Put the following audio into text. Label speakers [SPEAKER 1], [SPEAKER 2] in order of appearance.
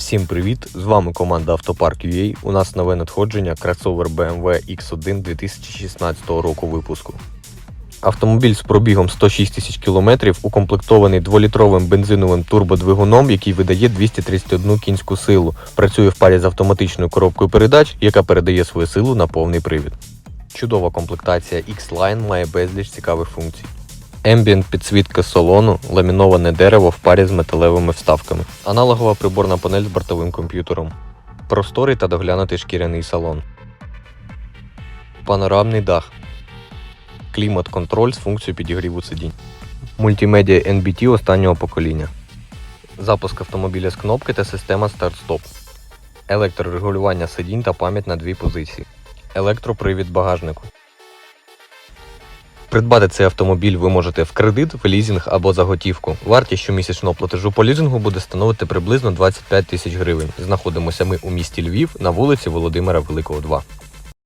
[SPEAKER 1] Всім привіт! З вами команда Автопарк UA. У нас нове надходження кросовер BMW X1 2016 року випуску. Автомобіль з пробігом 106 тисяч кілометрів укомплектований 2-літровим бензиновим турбодвигуном, який видає 231 кінську силу. Працює в парі з автоматичною коробкою передач, яка передає свою силу на повний привід. Чудова комплектація X-Line має безліч цікавих функцій. Ембієнт підсвітка салону, ламіноване дерево в парі з металевими вставками, аналогова приборна панель з бортовим комп'ютером, просторий та доглянутий шкіряний салон, панорамний дах, клімат-контроль з функцією підігріву сидінь, мультимедіа NBT останнього покоління, запуск автомобіля з кнопки та система старт-стоп, електрорегулювання сидінь та пам'ять на дві позиції, електропривід багажнику. Придбати цей автомобіль ви можете в кредит, в лізинг або за готівку. Вартість щомісячного платежу по лізингу буде становити приблизно 25 тисяч гривень. Знаходимося ми у місті Львів на вулиці Володимира Великого 2.